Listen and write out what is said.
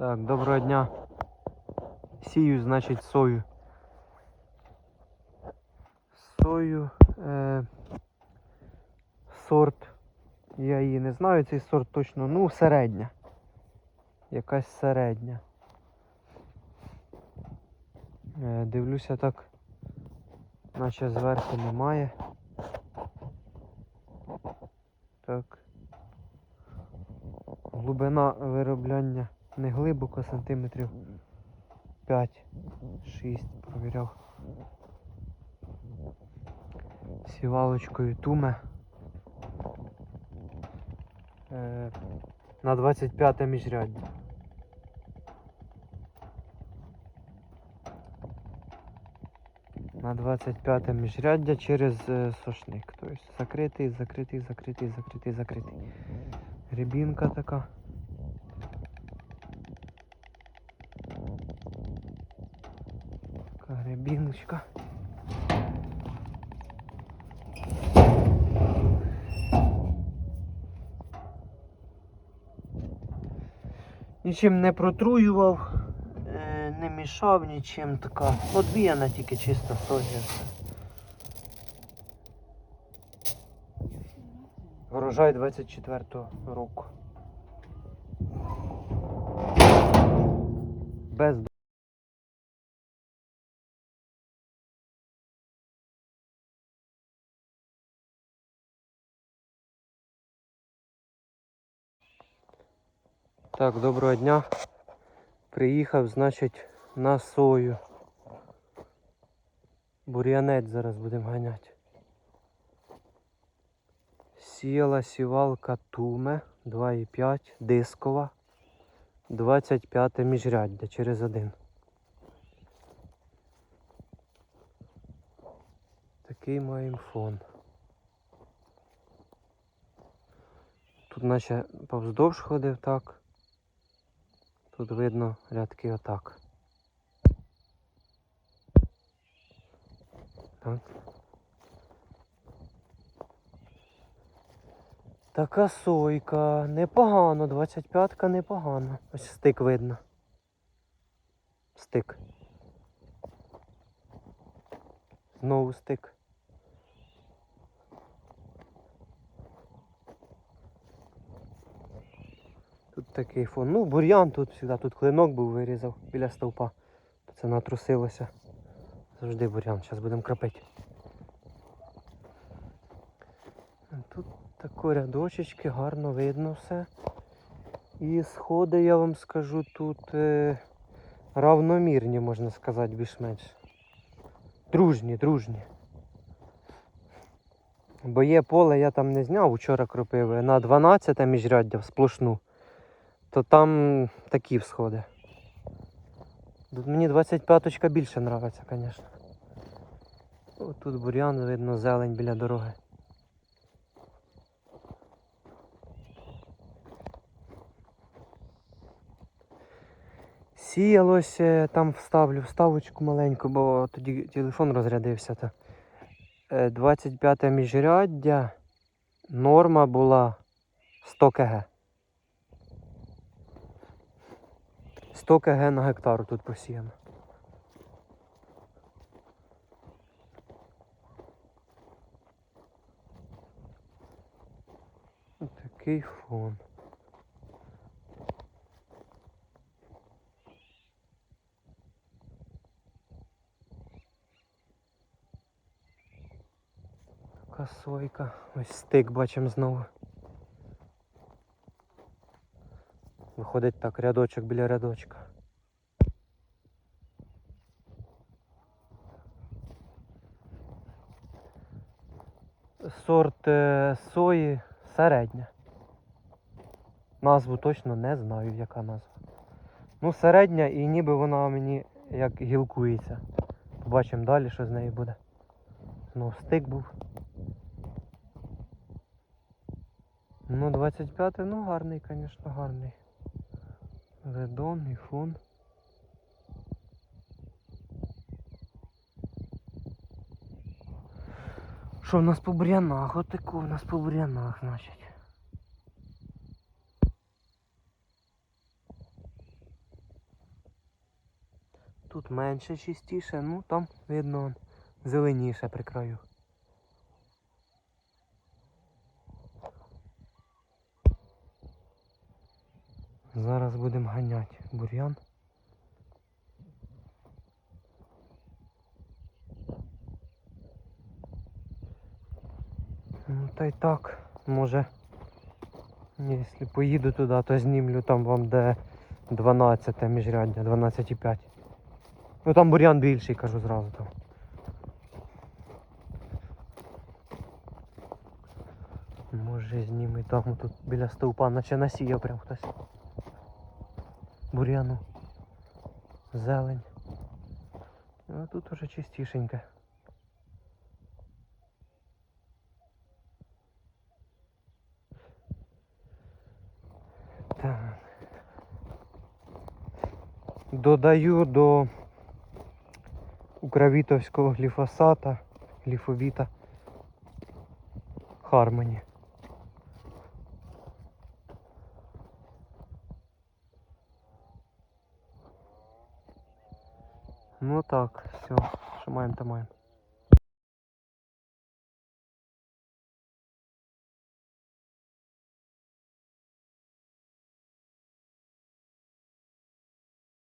Так, доброго дня. Сію, значить, сою. Сою. Е, сорт. Я її не знаю, цей сорт точно. Ну, середня. Якась середня. Е, дивлюся так. Наче зверху немає. Так. Глибина виробляння не глибоко, сантиметрів 5-6 провіряв. Сівалочкою туме. Е, на 25 міжряддя. На 25 міжряддя через е, сошник. Тобто закритий, закритий, закритий, закритий, закритий. Рябінка така. Така. Нічим не протруював, е, не мішав нічим така. Одвіяна тільки чисто все. Врожай 24-го року. Без Так, доброго дня. Приїхав, значить, на сою. Бур'янець зараз будемо ганяти. Сіяла сівалка Туме 2,5 дискова. 25 міжряддя через один. Такий маємо фон. Тут наче повздовж ходив так. Тут видно рядки отак. Так. Така сойка, непогано, 25-ка непогано. Ось стик видно. Стик. Знову стик. Тут такий фон. Ну, бур'ян тут завжди, тут клинок був вирізав біля стовпа. Це натрусилося. Завжди бур'ян, зараз будемо крапити. Тут тако рядочечки, гарно видно все. І сходи, я вам скажу, тут е, равномірні, можна сказати, більш-менш. Дружні, дружні. Бо є поле, я там не зняв, вчора кропив на 12 міжряддя в сплошну, то там такі всходи. Мені 25-очка більше подобається, звісно. Тут бур'ян, видно, зелень біля дороги. Сіялось, е, там вставлю вставочку маленьку, бо тоді телефон розрядився. То. Е, 25 міжряддя. Норма була 100 кг. 100 кг на гектар тут посіяно. Такий фон. Така сойка. Ось стик бачимо знову. Виходить так, рядочок біля рядочка. Сорт е, сої середня. Назву точно не знаю, яка назва. Ну, середня і ніби вона мені як гілкується. Побачимо далі, що з нею буде. Ну, стик був. Ну, 25 ну гарний, звісно, гарний. Ведом, фон. Що в нас по бур'янах? Отако в нас по брянах, значить. Тут менше чистіше, ну там видно зеленіше при краю. Зараз будемо ганяти бур'ян. Ну та й так, може. Якщо поїду туди, то знімлю там вам де 12 міжряддя, 12,5. Ну там бур'ян більший, кажу зразу там. Може зніми там тут біля стовпа, наче насіяв прям хтось. Бур'яну. Зелень. А тут уже чистішеньке. Так. Додаю до укравітовського гліфосата, гліфовіта Хармоні. Ну так, все, що маємо, то маємо.